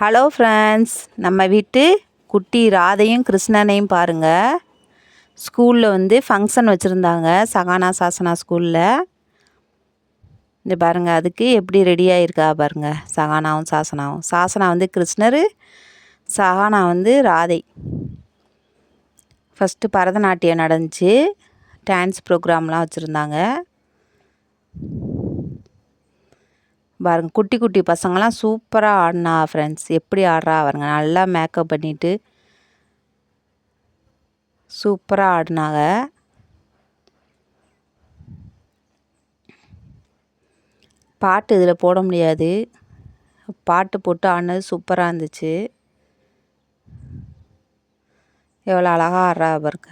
Hello friends நம்ம வீட்டு குட்டி ராதையும் கிருஷ்ணனையும் பாருங்கள் ஸ்கூலில் வந்து ஃபங்க்ஷன் வச்சுருந்தாங்க. சகானா சாசனா ஸ்கூலில். இந்த பாருங்கள் அதுக்கு எப்படி ரெடி ஆகிருக்கா பாருங்கள் சகானாவும் சாசனாவும். சாசனா வந்து கிருஷ்ணர் சகானா வந்து ராதை. ஃபஸ்ட்டு பரதநாட்டியம் நடந்துச்சு. டான்ஸ் ப்ரோக்ராம்லாம் வச்சுருந்தாங்க. பாருங்க குட்டி குட்டி பசங்களாம் சூப்பராக ஆடினா ஃப்ரெண்ட்ஸ் எப்படி ஆடுறா பாருங்க நல்லா மேக்கப் பண்ணிவிட்டு சூப்பராக ஆடினாங்க. பாட்டு இதில் போட முடியாது. பாட்டு போட்டு ஆடினது சூப்பராக இருந்துச்சு. எவ்வளோ அழகாக ஆடுறா பாருங்க.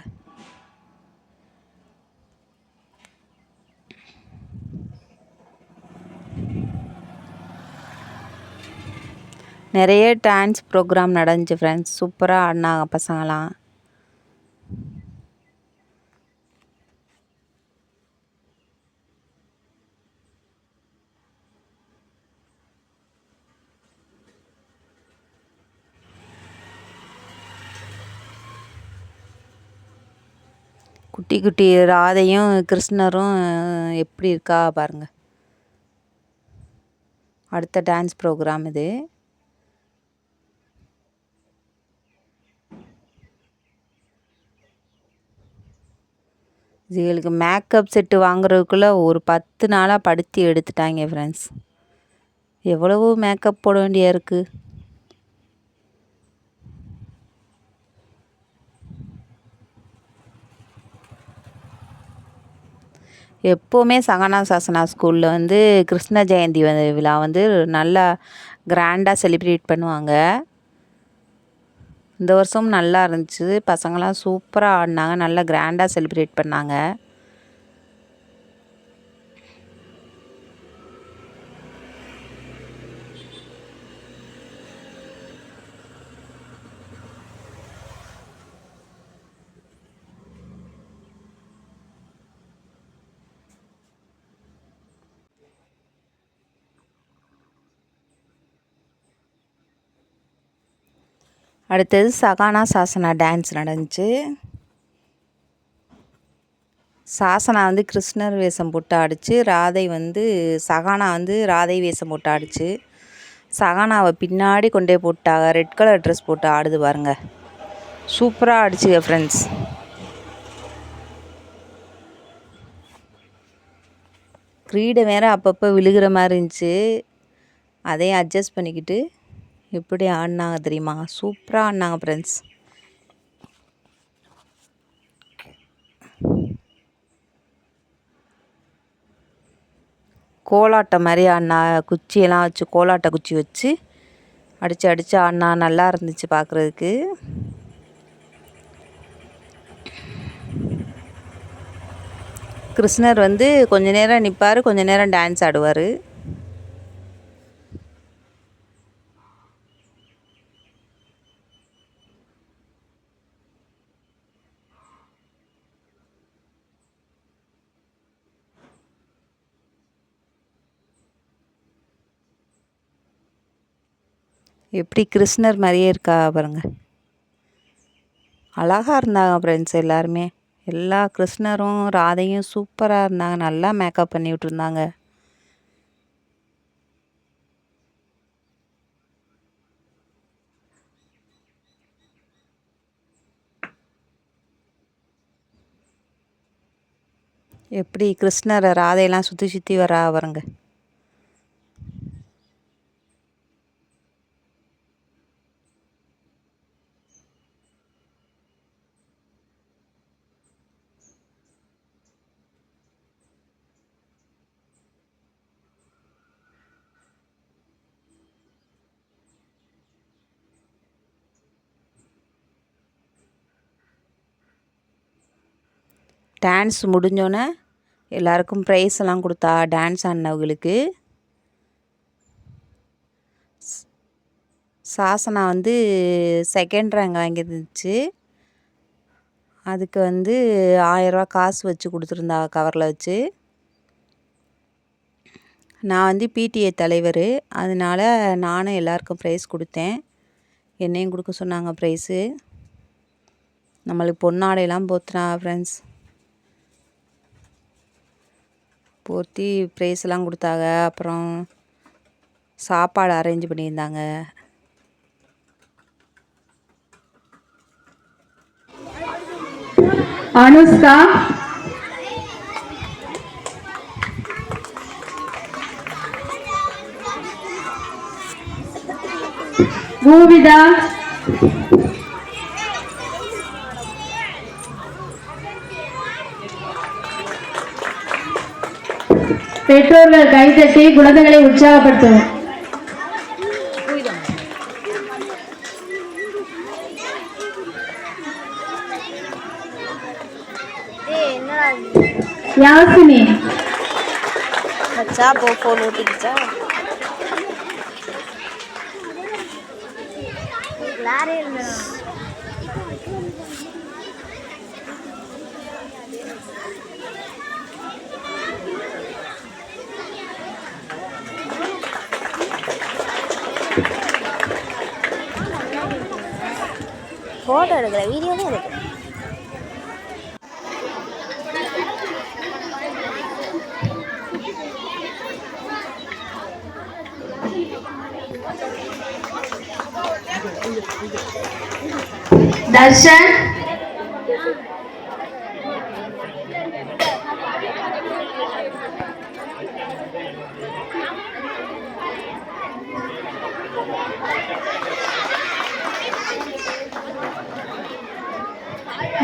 நிறைய டான்ஸ் ப்ரோக்ராம் நடந்துச்சு ஃப்ரெண்ட்ஸ் சூப்பராக ஆடினாங்க பசங்களாம். குட்டி குட்டி ராதையும் கிருஷ்ணரும் எப்படி இருக்கா பாருங்கள் அடுத்த டான்ஸ் ப்ரோக்ராம் இது. இதுகளுக்கு மேக்கப் செட்டு வாங்குறதுக்குள்ளே ஒரு பத்து நாளாக படுத்தி எடுத்துட்டாங்க ஃப்ரெண்ட்ஸ் எவ்வளவோ மேக்கப் போட வேண்டியா இருக்குது எப்போவுமே சகனா சாசனா ஸ்கூலில் வந்து கிருஷ்ண ஜெயந்தி வந்து விழா வந்து நல்லா கிராண்டாக செலிப்ரேட் பண்ணுவாங்க. இந்த வருஷம் நல்லா இருந்துச்சு. பசங்களாம் சூப்பராக ஆடினாங்க. நல்லா கிராண்டாக செலிப்ரேட் பண்ணாங்க. அடுத்தது சகானா சாசனா டான்ஸ் நடந்துச்சு. சாசனா வந்து கிருஷ்ணர் வேஷம் போட்டு ஆடிச்சு. ராதை வந்து சகானா வந்து ராதை வேஷம் போட்டு ஆடிச்சு. சகானாவை பின்னாடி கொண்டே போட்டாங்க ரெட் கலர் ட்ரெஸ் போட்டு ஆடுது பாருங்க. சூப்பராக ஆடிச்சுங்க ஃப்ரெண்ட்ஸ் கிரீடை வேறு அப்பப்போ விழுகிற மாதிரி இருந்துச்சு. அதையும் அட்ஜஸ்ட் பண்ணிக்கிட்டு எப்படி ஆடினாங்க தெரியுமா? சூப்பராக ஆடினாங்க ஃப்ரெண்ட்ஸ் கோலாட்டம் மாதிரி ஆடினா குச்சியெல்லாம் வச்சு கோலாட்ட குச்சி வச்சு அடித்து அடித்து ஆடினா நல்லா இருந்துச்சு பார்க்குறதுக்கு கிருஷ்ணர் வந்து கொஞ்ச நேரம் நிற்பார் கொஞ்ச நேரம் டான்ஸ் ஆடுவார். எப்படி கிருஷ்ணர் மாதிரியே இருக்கா பாருங்க. அழகாக இருந்தாங்க ஃப்ரெண்ட்ஸ் எல்லாருமே. எல்லா கிருஷ்ணரும் ராதையும் சூப்பராக இருந்தாங்க. நல்லா மேக்கப் பண்ணி விட்டுருந்தாங்க. எப்படி கிருஷ்ணரை ராதையெல்லாம் சுற்றி சுற்றி வரா பாருங்க. டான்ஸ் முடிஞ்சோன்னே எல்லாருக்கும் ப்ரைஸ் எல்லாம் கொடுத்தா டான்ஸ் ஆடினவங்களுக்கு. சாசனா வந்து செகண்ட் ரேங்க் வாங்கியிருந்துச்சு. அதுக்கு வந்து ஆயரூவா காசு வச்சு கொடுத்துருந்தா கவரில் வச்சு. நான் வந்து பிடிஏ தலைவர். அதனால நானும் எல்லாருக்கும் ப்ரைஸ் கொடுத்தேன். என்னையும் கொடுக்க சொன்னாங்க ப்ரைஸு நம்மளுக்கு பொன்னாடையெல்லாம் போத்துனா ஃப்ரெண்ட்ஸ் போர்த்தி ப்ரைஸ்லாம் கொடுத்தாங்க. அப்புறம் சாப்பாடு அரேஞ்ச் பண்ணியிருந்தாங்க. அனுஷ்கா. பூவிதா. பெற்றோர்கள் கைதட்டி குழந்தைகளை உற்சாகப்படுத்துவோம். யாசினி வச்சா போ ஃபோன் ஊட்டிக்கிச்சா ஃபோட்டோ எடுக்கிற வீடியோ தான் எடுக்கிறேன் தர்ஷன்?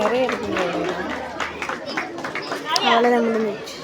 നിറയെ നാളെ നമ്മൾ മേടിച്ചു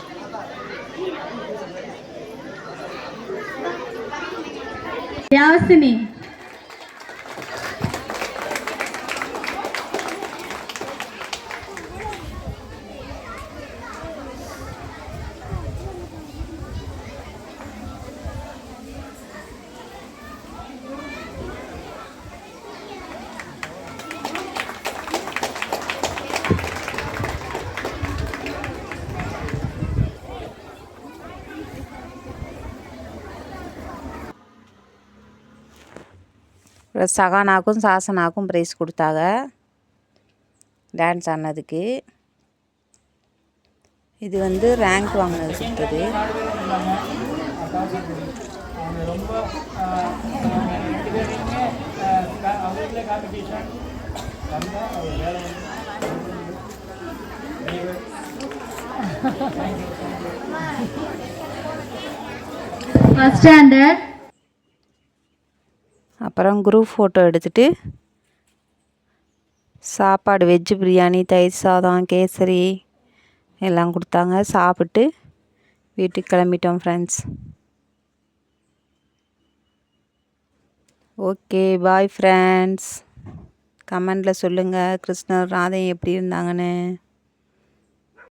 சகானாக்கும் சாசனாக்கும் ப்ரைஸ் கொடுத்தாங்க. டான்ஸ் ஆடினதுக்கு. இது வந்து ரேங்க் வாங்கினது சுற்றுது ஃபர்ஸ்ட் ஸ்டாண்டர்ட் அப்புறம் குரூப் ஃபோட்டோ எடுத்துட்டு சாப்பாடு வெஜ்ஜு பிரியாணி தயிர் சாதம் கேசரி எல்லாம் கொடுத்தாங்க. சாப்பிட்டு வீட்டுக்கு கிளம்பிட்டோம் ஃப்ரெண்ட்ஸ் ஓகே பாய் ஃப்ரெண்ட்ஸ் கமெண்டில் சொல்லுங்கள் கிருஷ்ணர் ராதை எப்படி இருந்தாங்கன்னு.